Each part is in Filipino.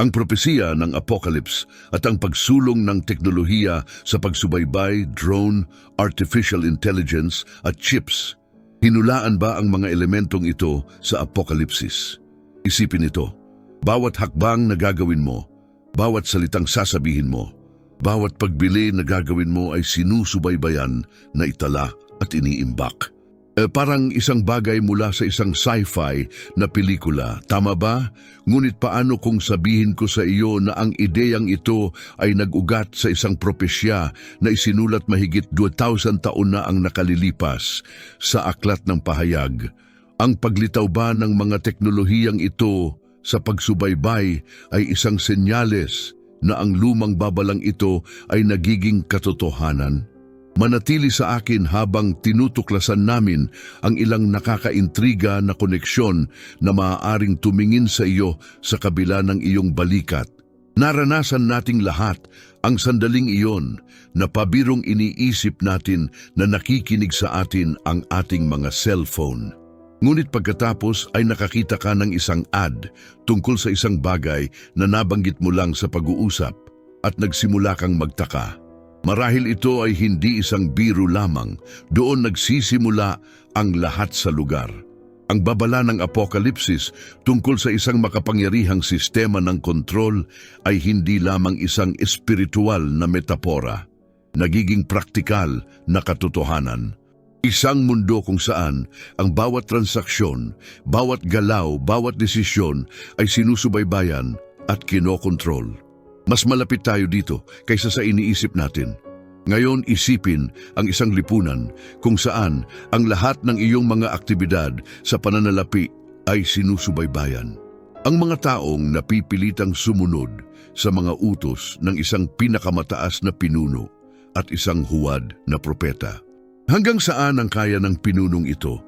Ang propesiya ng Apocalypse at ang pagsulong ng teknolohiya sa pagsubaybay, drone, artificial intelligence at chips. Hinulaan ba ang mga elementong ito sa Apokalipsis? Isipin ito. Bawat hakbang na gagawin mo, bawat salitang sasabihin mo, bawat pagbili na gagawin mo ay sinusubaybayan na itala at iniimbak. Eh, parang isang bagay mula sa isang sci-fi na pelikula. Tama ba? Ngunit paano kung sabihin ko sa iyo na ang ideyang ito ay nag-ugat sa isang propesya na isinulat mahigit 2,000 taon na ang nakalilipas sa aklat ng pahayag? Ang paglitaw ba ng mga teknolohiyang ito sa pagsubaybay ay isang senyales na ang lumang babalang ito ay nagiging katotohanan? Manatili sa akin habang tinutuklasan namin ang ilang nakakaintriga na koneksyon na maaaring tumingin sa iyo sa kabila ng iyong balikat. Naranasan nating lahat ang sandaling iyon na pabirong iniisip natin na nakikinig sa atin ang ating mga cellphone. Ngunit pagkatapos ay nakakita ka ng isang ad tungkol sa isang bagay na nabanggit mo lang sa pag-uusap at nagsimula kang magtaka. Marahil ito ay hindi isang biro lamang, doon nagsisimula ang lahat sa lugar. Ang babala ng apokalipsis tungkol sa isang makapangyarihang sistema ng kontrol ay hindi lamang isang espiritual na metapora, nagiging praktikal na katotohanan. Isang mundo kung saan ang bawat transaksyon, bawat galaw, bawat desisyon ay sinusubaybayan at kinokontrol. Mas malapit tayo dito kaysa sa iniisip natin. Ngayon isipin ang isang lipunan kung saan ang lahat ng iyong mga aktibidad sa pananalapi ay sinusubaybayan. Ang mga taong napipilitang sumunod sa mga utos ng isang pinakamataas na pinuno at isang huwad na propeta. Hanggang saan ang kaya ng pinunong ito?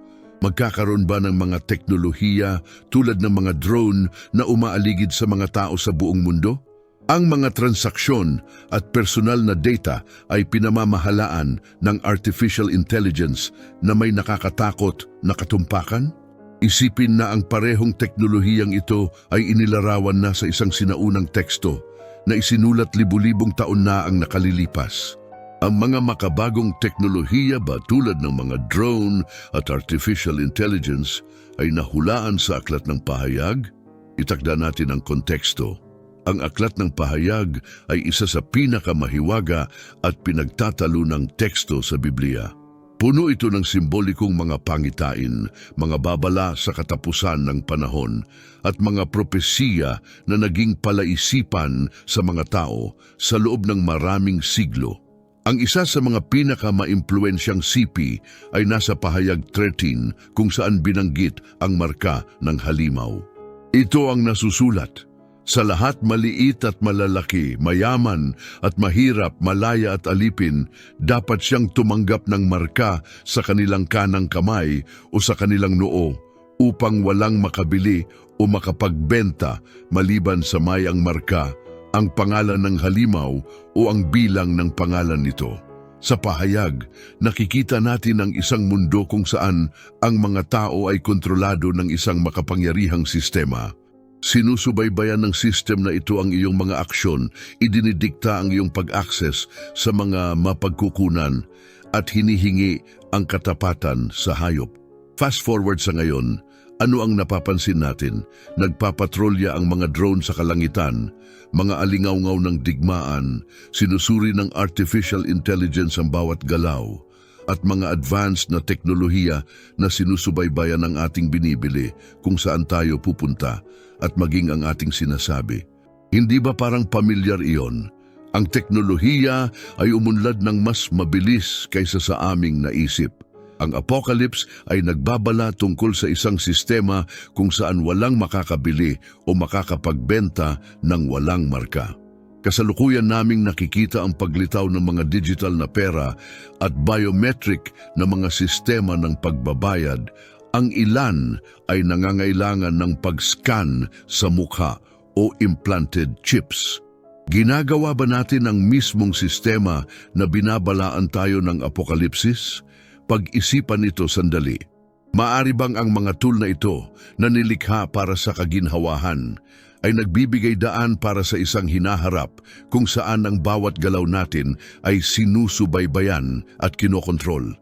Magkakaroon ba ng mga teknolohiya tulad ng mga drone na umaaligid sa mga tao sa buong mundo? Ang mga transaksyon at personal na data ay pinamamahalaan ng artificial intelligence na may nakakatakot na katumpakan? Isipin na ang parehong teknolohiyang ito ay inilarawan na sa isang sinaunang teksto na isinulat libu-libong taon na ang nakalilipas. Ang mga makabagong teknolohiya ba tulad ng mga drone at artificial intelligence ay nahulaan sa aklat ng pahayag? Itakda natin ang konteksto. Ang aklat ng pahayag ay isa sa pinakamahiwaga at pinagtatalo ng teksto sa Biblia. Puno ito ng simbolikong mga pangitain, mga babala sa katapusan ng panahon, at mga propesiya na naging palaisipan sa mga tao sa loob ng maraming siglo. Ang isa sa mga pinaka-maimpluensyang sipi ay nasa pahayag 13 kung saan binanggit ang marka ng halimaw. Ito ang nasusulat. Sa lahat maliit at malalaki, mayaman at mahirap, malaya at alipin, dapat siyang tumanggap ng marka sa kanilang kanang kamay o sa kanilang noo upang walang makabili o makapagbenta maliban sa may ang marka, ang pangalan ng halimaw o ang bilang ng pangalan nito. Sa pahayag, nakikita natin ang isang mundo kung saan ang mga tao ay kontrolado ng isang makapangyarihang sistema. Sinusubaybayan ng system na ito ang iyong mga aksyon, idinidikta ang iyong pag-access sa mga mapagkukunan at hinihingi ang katapatan sa hayop. Fast forward sa ngayon, ano ang napapansin natin? Nagpapatrolya ang mga drone sa kalangitan, mga alingaw-ngaw ng digmaan, sinusuri ng artificial intelligence ang bawat galaw, at mga advanced na teknolohiya na sinusubaybayan ng ating binibili kung saan tayo pupunta at maging ang ating sinasabi. Hindi ba parang pamilyar iyon? Ang teknolohiya ay umunlad ng mas mabilis kaysa sa aming naisip. Ang apocalypse ay nagbabala tungkol sa isang sistema kung saan walang makakabili o makakapagbenta ng walang marka. Kasalukuyan naming nakikita ang paglitaw ng mga digital na pera at biometric na mga sistema ng pagbabayad. Ang ilan ay nangangailangan ng pag-scan sa mukha o implanted chips. Ginagawa ba natin ang mismong sistema na binabalaan tayo ng apokalipsis? Pag-isipan ito sandali. Maari bang ang mga tool na ito na nilikha para sa kaginhawahan ay nagbibigay daan para sa isang hinaharap kung saan ang bawat galaw natin ay sinusubaybayan at kinokontrol.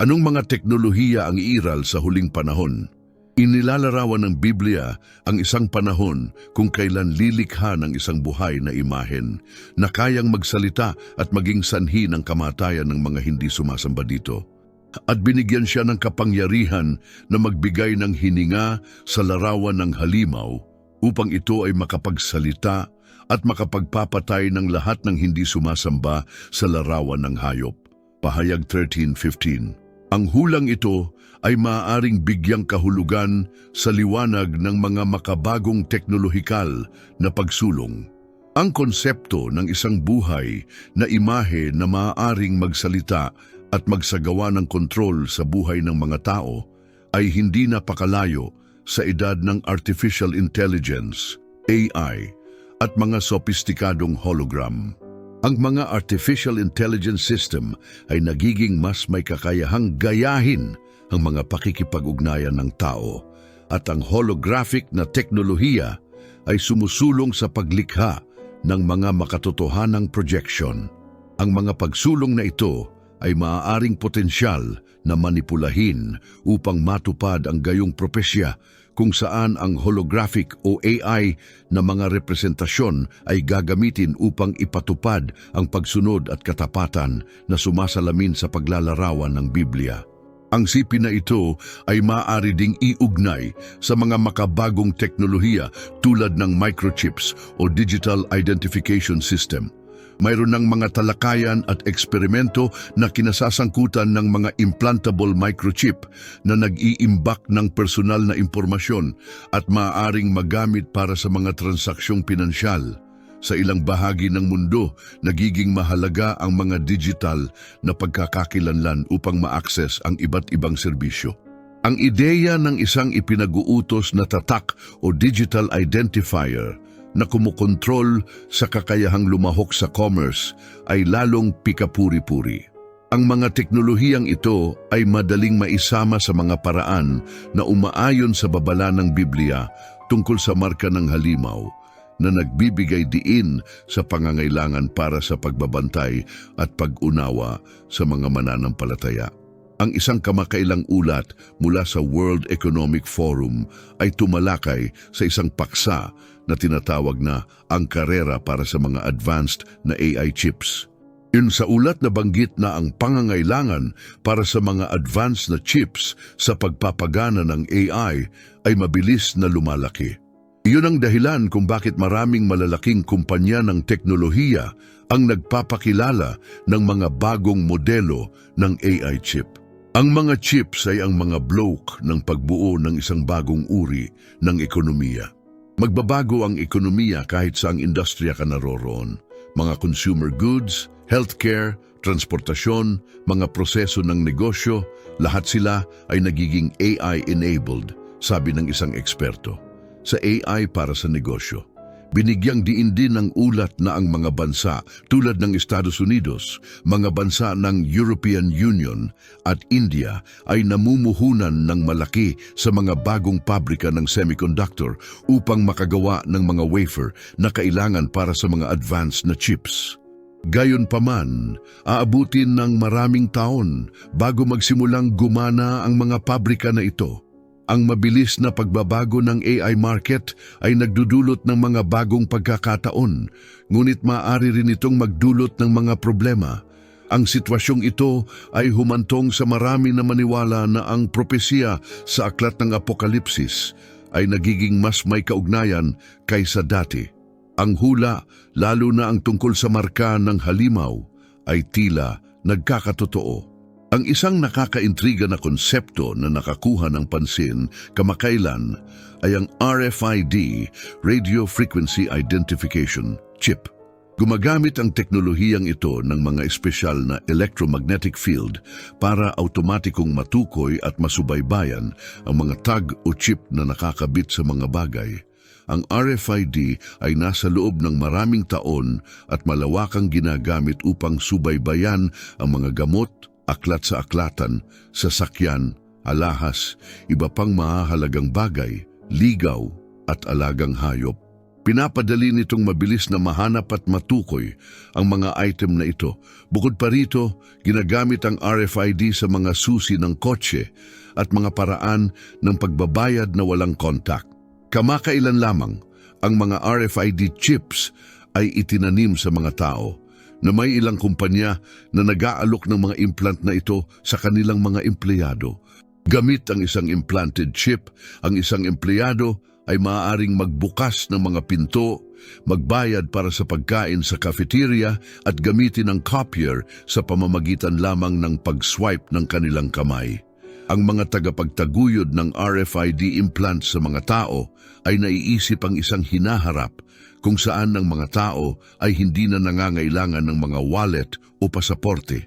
Anong mga teknolohiya ang iral sa huling panahon? Inilalarawan ng Biblia ang isang panahon kung kailan lilikha ng isang buhay na imahen na kayang magsalita at maging sanhi ng kamatayan ng mga hindi sumasamba dito. At binigyan siya ng kapangyarihan na magbigay ng hininga sa larawan ng halimaw upang ito ay makapagsalita at makapagpapatay ng lahat ng hindi sumasamba sa larawan ng hayop. Pahayag 13.15 Ang hulang ito ay maaaring bigyang kahulugan sa liwanag ng mga makabagong teknolohikal na pagsulong. Ang konsepto ng isang buhay na imahe na maaaring magsalita at magsagawa ng kontrol sa buhay ng mga tao ay hindi napakalayo sa edad ng artificial intelligence, AI, at mga sopistikadong hologram. Ang mga artificial intelligence system ay nagiging mas may kakayahang gayahin ang mga pakikipag-ugnayan ng tao at ang holographic na teknolohiya ay sumusulong sa paglikha ng mga makatotohanang projection. Ang mga pagsulong na ito ay maaaring potensyal na manipulahin upang matupad ang gayong propesya kung saan ang holographic o AI na mga representasyon ay gagamitin upang ipatupad ang pagsunod at katapatan na sumasalamin sa paglalarawan ng Biblia. Ang sipin na ito ay maaari ding iugnay sa mga makabagong teknolohiya tulad ng microchips o digital identification system mayroon ng mga talakayan at eksperimento na kinasasangkutan ng mga implantable microchip na nag-iimbak ng personal na impormasyon at maaaring magamit para sa mga transaksyong pinansyal. Sa ilang bahagi ng mundo, nagiging mahalaga ang mga digital na pagkakakilanlan upang ma-access ang iba't ibang serbisyo. Ang ideya ng isang ipinag-uutos na tatak o digital identifier na kumukontrol sa kakayahang lumahok sa commerce ay lalong pikapuri-puri. Ang mga teknolohiyang ito ay madaling maisama sa mga paraan na umaayon sa babala ng Biblia tungkol sa marka ng halimaw na nagbibigay diin sa pangangailangan para sa pagbabantay at pag-unawa sa mga mananampalataya. Ang isang kamakailang ulat mula sa World Economic Forum ay tumalakay sa isang paksa na tinatawag na ang karera para sa mga advanced na AI chips. Yun sa ulat na banggit na ang pangangailangan para sa mga advanced na chips sa pagpapagana ng AI ay mabilis na lumalaki. Iyon ang dahilan kung bakit maraming malalaking kumpanya ng teknolohiya ang nagpapakilala ng mga bagong modelo ng AI chip. Ang mga chips ay ang mga bloke ng pagbuo ng isang bagong uri ng ekonomiya. Magbabago ang ekonomiya kahit sa ang industriya ka naroroon. Mga consumer goods, healthcare, transportasyon, mga proseso ng negosyo, lahat sila ay nagiging AI-enabled, sabi ng isang eksperto. Sa AI para sa negosyo. Binigyang diin din ng ulat na ang mga bansa tulad ng Estados Unidos, mga bansa ng European Union at India ay namumuhunan ng malaki sa mga bagong pabrika ng semiconductor upang makagawa ng mga wafer na kailangan para sa mga advanced na chips. Gayon paman, aabutin ng maraming taon bago magsimulang gumana ang mga pabrika na ito. Ang mabilis na pagbabago ng AI market ay nagdudulot ng mga bagong pagkakataon, ngunit maaari rin itong magdulot ng mga problema. Ang sitwasyong ito ay humantong sa marami na maniwala na ang propesya sa aklat ng Apokalipsis ay nagiging mas may kaugnayan kaysa dati. Ang hula, lalo na ang tungkol sa marka ng halimaw, ay tila nagkakatotoo. Ang isang nakakaintriga na konsepto na nakakuha ng pansin kamakailan ay ang RFID, Radio Frequency Identification Chip. Gumagamit ang teknolohiyang ito ng mga espesyal na electromagnetic field para automatikong matukoy at masubaybayan ang mga tag o chip na nakakabit sa mga bagay. Ang RFID ay nasa loob ng maraming taon at malawakang ginagamit upang subaybayan ang mga gamot, aklat sa aklatan, sasakyan, alahas, iba pang mahahalagang bagay, ligaw at alagang hayop. Pinapadali nitong mabilis na mahanap at matukoy ang mga item na ito. Bukod pa rito, ginagamit ang RFID sa mga susi ng kotse at mga paraan ng pagbabayad na walang contact. Kamakailan lamang, ang mga RFID chips ay itinanim sa mga tao na may ilang kumpanya na nag-aalok ng mga implant na ito sa kanilang mga empleyado. Gamit ang isang implanted chip, ang isang empleyado ay maaaring magbukas ng mga pinto, magbayad para sa pagkain sa cafeteria at gamitin ang copier sa pamamagitan lamang ng pag-swipe ng kanilang kamay. Ang mga tagapagtaguyod ng RFID implant sa mga tao ay naiisip ang isang hinaharap kung saan ng mga tao ay hindi na nangangailangan ng mga wallet o pasaporte.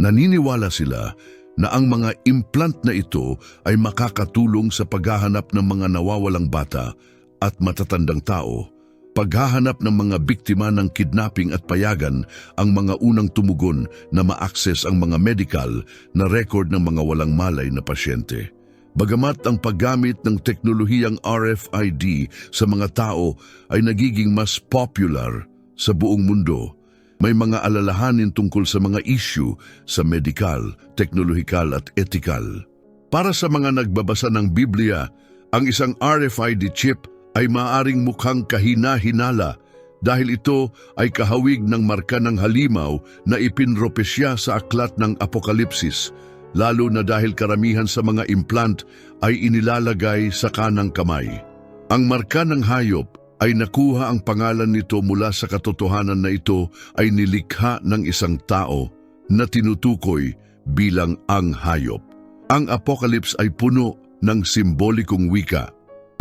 Naniniwala sila na ang mga implant na ito ay makakatulong sa paghahanap ng mga nawawalang bata at matatandang tao, paghahanap ng mga biktima ng kidnapping at payagan ang mga unang tumugon na ma-access ang mga medical na record ng mga walang malay na pasyente. Bagamat ang paggamit ng teknolohiyang RFID sa mga tao ay nagiging mas popular sa buong mundo, may mga alalahanin tungkol sa mga issue sa medical, teknolohikal at ethical. Para sa mga nagbabasa ng Biblia, ang isang RFID chip ay maaring mukhang kahina-hinala dahil ito ay kahawig ng marka ng halimaw na ipinropesya sa aklat ng Apokalipsis, lalo na dahil karamihan sa mga implant ay inilalagay sa kanang kamay. Ang marka ng hayop ay nakuha ang pangalan nito mula sa katotohanan na ito ay nilikha ng isang tao na tinutukoy bilang ang hayop. Ang Apocalypse ay puno ng simbolikong wika.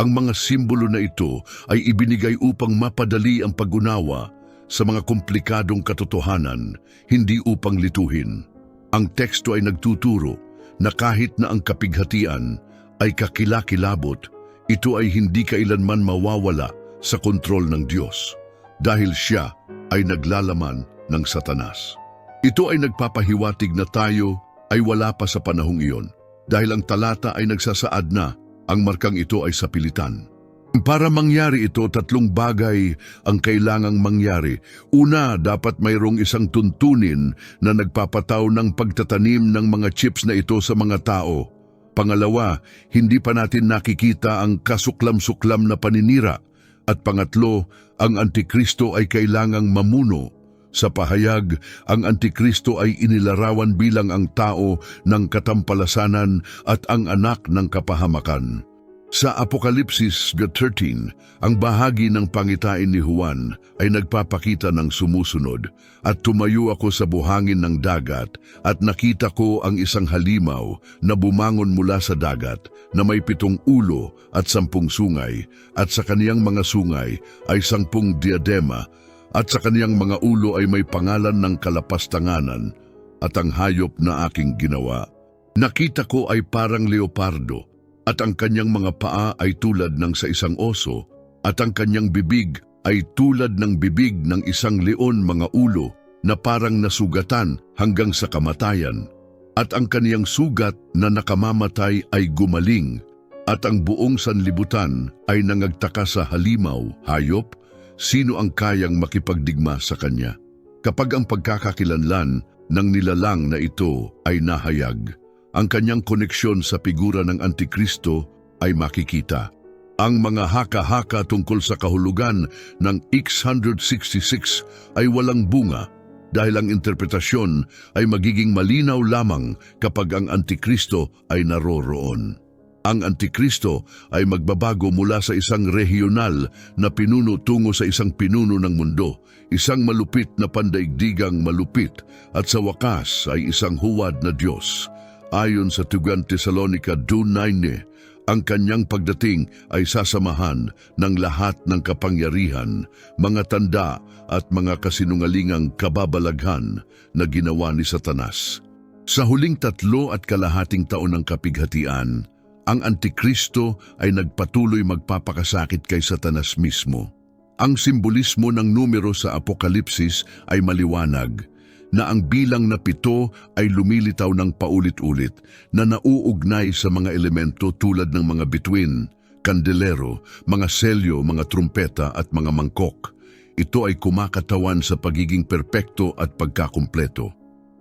Ang mga simbolo na ito ay ibinigay upang mapadali ang pag-unawa sa mga komplikadong katotohanan, hindi upang lituhin. Ang teksto ay nagtuturo na kahit na ang kapighatian ay kakilakilabot, ito ay hindi kailanman mawawala sa kontrol ng Diyos dahil siya ay naglalaman ng satanas. Ito ay nagpapahiwatig na tayo ay wala pa sa panahong iyon dahil ang talata ay nagsasaad na ang markang ito ay sapilitan. Para mangyari ito, tatlong bagay ang kailangang mangyari. Una, dapat mayroong isang tuntunin na nagpapataw ng pagtatanim ng mga chips na ito sa mga tao. Pangalawa, hindi pa natin nakikita ang kasuklam-suklam na paninira. At pangatlo, ang Antikristo ay kailangang mamuno. Sa pahayag, ang Antikristo ay inilarawan bilang ang tao ng katampalasanan at ang anak ng kapahamakan. Sa Apokalipsis 13, ang bahagi ng pangitain ni Juan ay nagpapakita ng sumusunod at tumayo ako sa buhangin ng dagat at nakita ko ang isang halimaw na bumangon mula sa dagat na may pitong ulo at sampung sungay at sa kaniyang mga sungay ay sampung diadema at sa kaniyang mga ulo ay may pangalan ng kalapastanganan at ang hayop na aking ginawa. Nakita ko ay parang leopardo at ang kanyang mga paa ay tulad ng sa isang oso, at ang kanyang bibig ay tulad ng bibig ng isang leon mga ulo na parang nasugatan hanggang sa kamatayan. At ang kaniyang sugat na nakamamatay ay gumaling, at ang buong sanlibutan ay nangagtaka sa halimaw, hayop, sino ang kayang makipagdigma sa kanya. Kapag ang pagkakakilanlan ng nilalang na ito ay nahayag, ang kanyang koneksyon sa figura ng Antikristo ay makikita. Ang mga haka-haka tungkol sa kahulugan ng X166 ay walang bunga dahil ang interpretasyon ay magiging malinaw lamang kapag ang Antikristo ay naroroon. Ang Antikristo ay magbabago mula sa isang regional na pinuno tungo sa isang pinuno ng mundo, isang malupit na pandaigdigang malupit at sa wakas ay isang huwad na Diyos. Ayon sa Tugan Tesalonica 2.9, ang kanyang pagdating ay sasamahan ng lahat ng kapangyarihan, mga tanda at mga kasinungalingang kababalaghan na ginawa ni Satanas. Sa huling tatlo at kalahating taon ng kapighatian, ang Antikristo ay nagpatuloy magpapakasakit kay Satanas mismo. Ang simbolismo ng numero sa Apokalipsis ay maliwanag na ang bilang na pito ay lumilitaw ng paulit-ulit na nauugnay sa mga elemento tulad ng mga bituin, kandelero, mga selyo, mga trumpeta at mga mangkok. Ito ay kumakatawan sa pagiging perpekto at pagkakumpleto.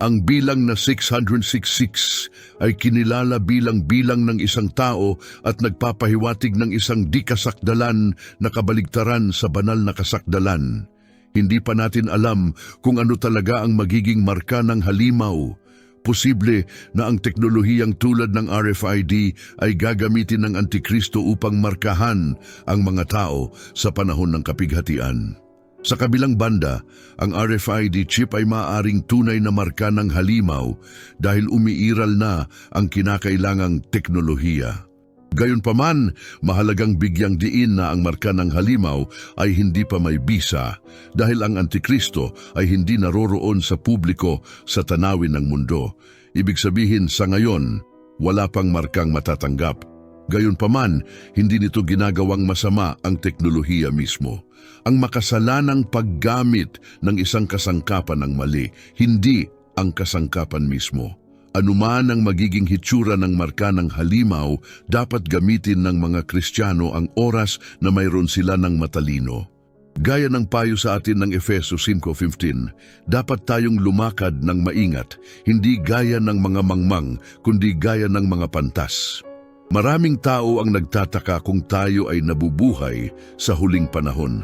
Ang bilang na 666 ay kinilala bilang bilang ng isang tao at nagpapahiwatig ng isang di kasakdalan na kabaligtaran sa banal na kasakdalan. Hindi pa natin alam kung ano talaga ang magiging marka ng halimaw. Posible na ang teknolohiyang tulad ng RFID ay gagamitin ng Antikristo upang markahan ang mga tao sa panahon ng kapighatian. Sa kabilang banda, ang RFID chip ay maaaring tunay na marka ng halimaw dahil umiiral na ang kinakailangang teknolohiya. Gayunpaman, mahalagang bigyang diin na ang marka ng halimaw ay hindi pa may bisa dahil ang Antikristo ay hindi naroroon sa publiko sa tanawin ng mundo. Ibig sabihin sa ngayon, wala pang markang matatanggap. Gayunpaman, hindi nito ginagawang masama ang teknolohiya mismo. Ang makasalanang paggamit ng isang kasangkapan ng mali, hindi ang kasangkapan mismo. Anuman ang magiging hitsura ng marka ng halimaw, dapat gamitin ng mga Kristiyano ang oras na mayroon sila ng matalino. Gaya ng payo sa atin ng Efeso 5.15, dapat tayong lumakad ng maingat, hindi gaya ng mga mangmang, kundi gaya ng mga pantas. Maraming tao ang nagtataka kung tayo ay nabubuhay sa huling panahon.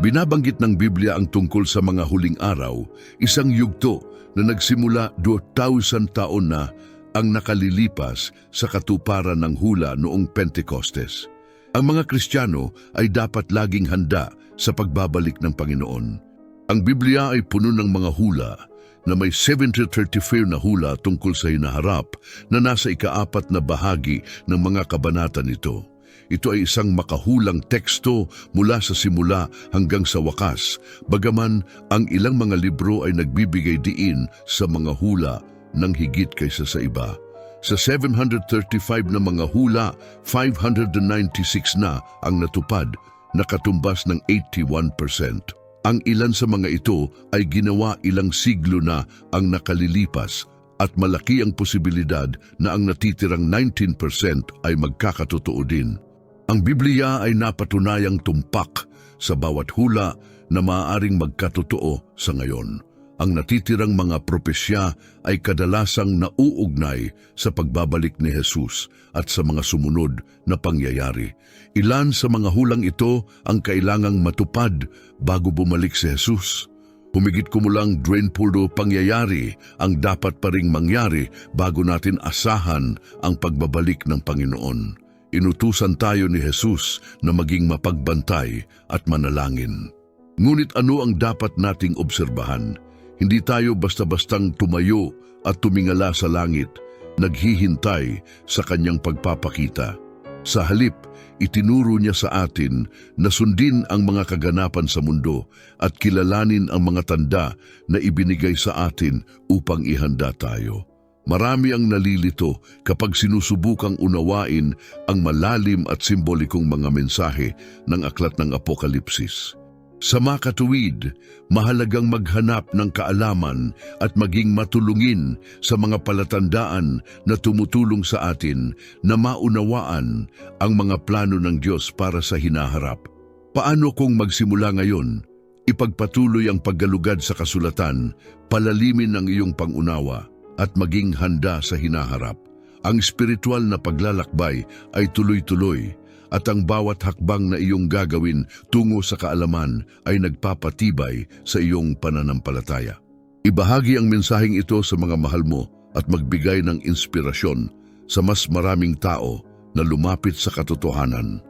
Binabanggit ng Biblia ang tungkol sa mga huling araw, isang yugto na nagsimula 2,000 taon na ang nakalilipas sa katuparan ng hula noong Pentecostes. Ang mga Kristiyano ay dapat laging handa sa pagbabalik ng Panginoon. Ang Biblia ay puno ng mga hula na may 734 na hula tungkol sa hinaharap na nasa ikaapat na bahagi ng mga kabanata nito. Ito ay isang makahulang teksto mula sa simula hanggang sa wakas, bagaman ang ilang mga libro ay nagbibigay diin sa mga hula ng higit kaysa sa iba. Sa 735 na mga hula, 596 na ang natupad, nakatumbas ng 81%. Ang ilan sa mga ito ay ginawa ilang siglo na ang nakalilipas at malaki ang posibilidad na ang natitirang 19% ay magkakatotoo din. Ang Biblia ay napatunayang tumpak sa bawat hula na maaaring magkatotoo sa ngayon. Ang natitirang mga propesya ay kadalasang nauugnay sa pagbabalik ni Jesus at sa mga sumunod na pangyayari. Ilan sa mga hulang ito ang kailangang matupad bago bumalik si Jesus. Humigit kumulang drain puro pangyayari ang dapat pa ring mangyari bago natin asahan ang pagbabalik ng Panginoon. Inutusan tayo ni Jesus na maging mapagbantay at manalangin. Ngunit ano ang dapat nating obserbahan? Hindi tayo basta-bastang tumayo at tumingala sa langit, naghihintay sa kanyang pagpapakita. Sa halip, itinuro niya sa atin na sundin ang mga kaganapan sa mundo at kilalanin ang mga tanda na ibinigay sa atin upang ihanda tayo. Marami ang nalilito kapag sinusubukang unawain ang malalim at simbolikong mga mensahe ng aklat ng Apokalipsis. Sa makatuwid, mahalagang maghanap ng kaalaman at maging matulungin sa mga palatandaan na tumutulong sa atin na maunawaan ang mga plano ng Diyos para sa hinaharap. Paano kung magsimula ngayon? Ipagpatuloy ang paggalugad sa kasulatan, palalimin ang iyong pangunawa at maging handa sa hinaharap. Ang spiritual na paglalakbay ay tuloy-tuloy at ang bawat hakbang na iyong gagawin tungo sa kaalaman ay nagpapatibay sa iyong pananampalataya. Ibahagi ang mensaheng ito sa mga mahal mo at magbigay ng inspirasyon sa mas maraming tao na lumapit sa katotohanan.